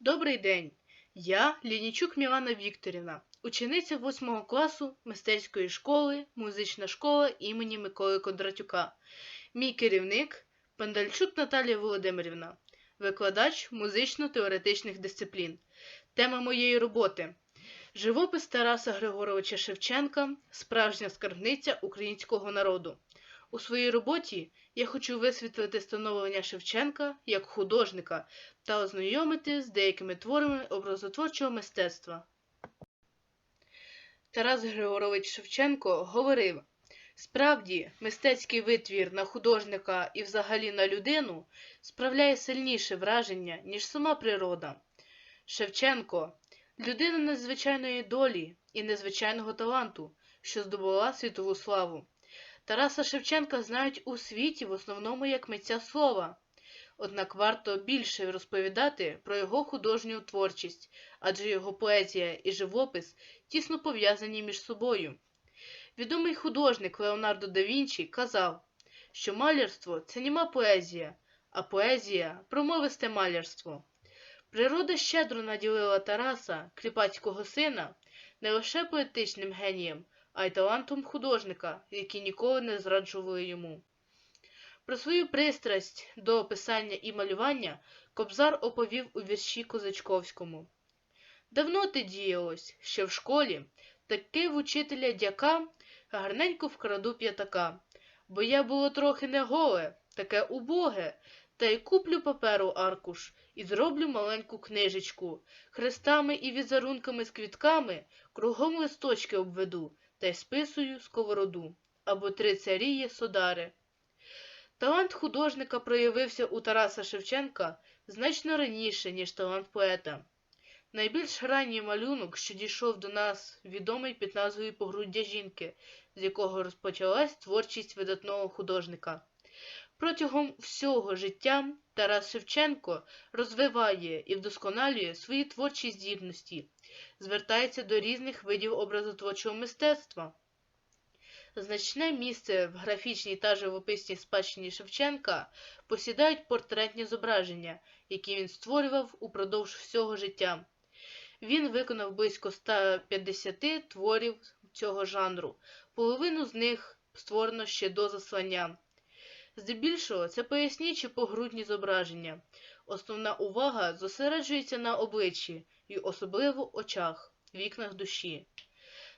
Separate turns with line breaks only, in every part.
Добрий день. Я Лінічук Мілана Вікторівна, учениця 8 класу мистецької школи, музична школа імені Миколи Кондратюка. Мій керівник Пандальчук Наталія Володимирівна, викладач музично-теоретичних дисциплін. Тема моєї роботи Живопис Тараса Григоровича Шевченка Справжня скарбниця українського народу. У своїй роботі я хочу висвітлити становлення Шевченка як художника та ознайомити з деякими творами образотворчого мистецтва. Тарас Григорович Шевченко говорив: справді, мистецький витвір на художника і взагалі на людину справляє сильніше враження, ніж сама природа. Шевченко людина незвичайної долі і незвичайного таланту, що здобула світову славу. Тараса Шевченка знають у світі в основному як митця слова. Однак варто більше розповідати про його художню творчість, адже його поезія і живопис тісно пов'язані між собою. Відомий художник Леонардо да Вінчі казав, що малярство це німа поезія, а поезія промовисте малярство. Природа щедро наділила Тараса, кріпацького сина, не лише поетичним генієм, а й талантом художника, які ніколи не зраджували йому. Про свою пристрасть до писання і малювання Кобзар оповів у вірші Козачковському. Давно те діялось, ще в школі, таки в учителя дяка гарненько вкраду п'ятака, бо я було трохи не голе, таке убоге, та й куплю паперу аркуш і зроблю маленьку книжечку, хрестами і візерунками з квітками кругом листочки обведу та й списую сковороду або три царії содари. Талант художника проявився у Тараса Шевченка значно раніше, ніж талант поета. Найбільш ранній малюнок, що дійшов до нас, відомий під назвою Погруддя жінки, з якого розпочалась творчість видатного художника. Протягом всього життя Тарас Шевченко розвиває і вдосконалює свої творчі здібності, звертається до різних видів образотворчого мистецтва. Значне місце в графічній та живописній спадщині Шевченка посідають портретні зображення, які він створював упродовж всього життя. Він виконав близько 150 творів цього жанру, половину з них створено ще до заслання. Здебільшого це пояснічі погрудні зображення. Основна увага зосереджується на обличчі і особливо очах, вікнах душі.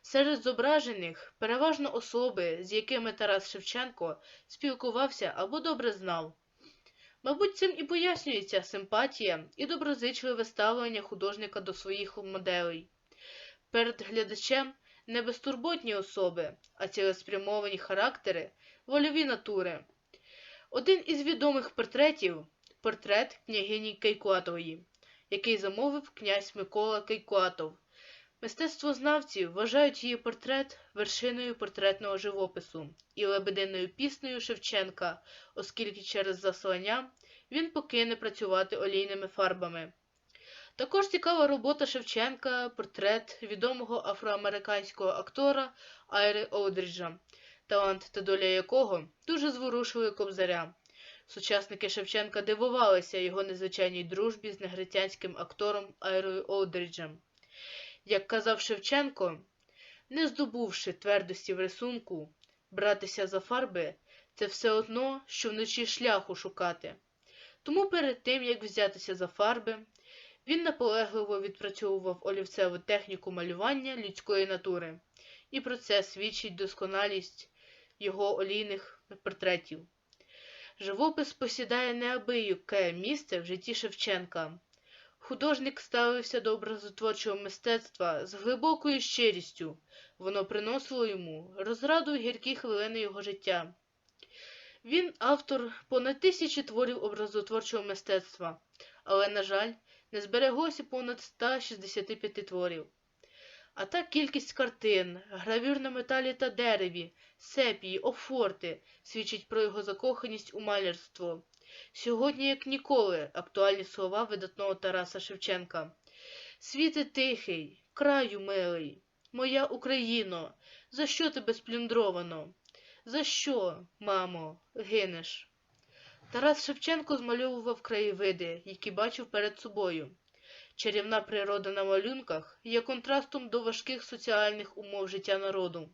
Серед зображених переважно особи, з якими Тарас Шевченко спілкувався або добре знав. Мабуть, цим і пояснюється симпатія і доброзичливе ставлення художника до своїх моделей. Перед глядачем не безтурботні особи, а цілеспрямовані характери, вольові натури. Один із відомих портретів портрет княгині Кейкуатової, який замовив князь Микола Кейкуатов. Мистецтвознавці вважають її портрет вершиною портретного живопису і лебединою піснею Шевченка, оскільки через заслання він покине працювати олійними фарбами. Також цікава робота Шевченка портрет відомого афроамериканського актора Айри Олдріджа, талант та доля якого дуже зворушили кобзаря. Сучасники Шевченка дивувалися його незвичайній дружбі з негритянським актором Айрою Олдріджем. Як казав Шевченко, не здобувши твердості в рисунку, братися за фарби це все одно, що вночі шляху шукати. Тому перед тим, як взятися за фарби, він наполегливо відпрацьовував олівцеву техніку малювання людської натури, і про це свідчить досконалість його олійних портретів. Живопис посідає неабияке місце в житті Шевченка. Художник ставився до образотворчого мистецтва з глибокою щирістю, воно приносило йому розраду гіркі хвилини його життя. Він автор понад тисячі творів образотворчого мистецтва, але, на жаль, не збереглося понад 165 творів. А та кількість картин, гравюр на металі та дереві, сепії, офорти свідчить про його закоханість у малярство. Сьогодні, як ніколи, актуальні слова видатного Тараса Шевченка. Світи тихий, краю милий, моя Україно, за що тебе сплюндровано? За що, мамо, гинеш? Тарас Шевченко змальовував краєвиди, які бачив перед собою. Чарівна природа на малюнках є контрастом до важких соціальних умов життя народу.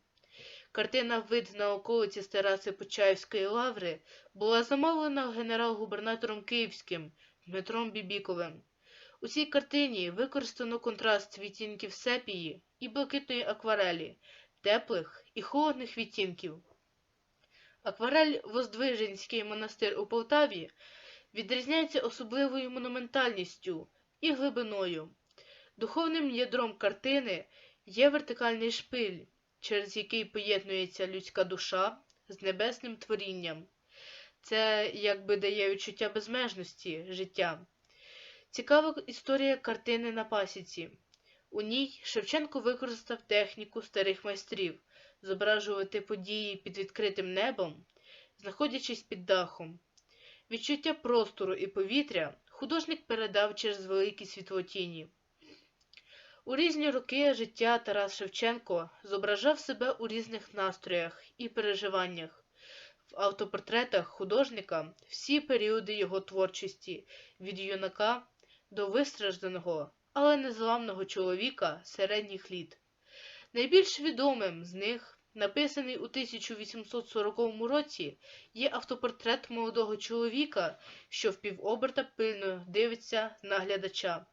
Картина Вид на околиці з Почаївської лаври була замовлена генерал-губернатором Київським Дмитром Бібіковим. У цій картині використано контраст відтінків сепії і блакитної акварелі, теплих і холодних відтінків. Акварель Воздвиженський монастир у Полтаві відрізняється особливою монументальністю і глибиною. Духовним ядром картини є вертикальний шпиль, через який поєднується людська душа з небесним творінням. Це якби дає відчуття безмежності життя. Цікава історія картини на пасіці. У ній Шевченко використав техніку старих майстрів зображувати події під відкритим небом, знаходячись під дахом. Відчуття простору і повітря художник передав через великі світлотіні. У різні роки життя Тарас Шевченко зображав себе у різних настроях і переживаннях. В автопортретах художника всі періоди його творчості від юнака до вистражданого, але незламного чоловіка середніх літ. Найбільш відомим з них, написаний у 1840 році, є автопортрет молодого чоловіка, що в півоберта пильно дивиться на глядача.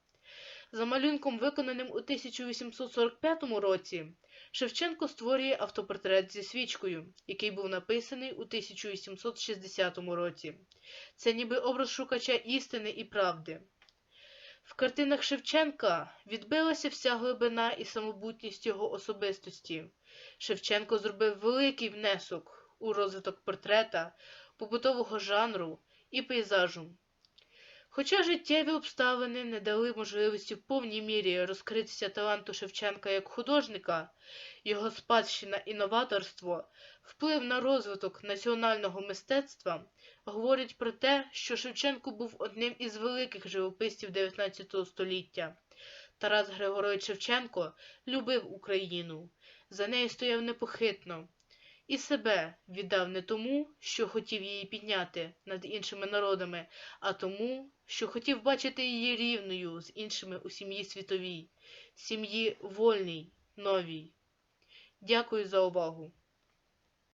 За малюнком, виконаним у 1845 році, Шевченко створює автопортрет зі свічкою, який був написаний у 1860 році. Це ніби образ шукача істини і правди. В картинах Шевченка відбилася вся глибина і самобутність його особистості. Шевченко зробив великий внесок у розвиток портрета, побутового жанру і пейзажу. Хоча життєві обставини не дали можливості в повній мірі розкритися таланту Шевченка як художника, його спадщина і новаторство, вплив на розвиток національного мистецтва говорять про те, що Шевченко був одним із великих живописців XIX століття. Тарас Григорович Шевченко любив Україну, за нею стояв непохитно, і себе віддав не тому, що хотів її підняти над іншими народами, а тому, що хотів бачити її рівною з іншими у сім'ї світовій, сім'ї вольній, новій. Дякую за увагу.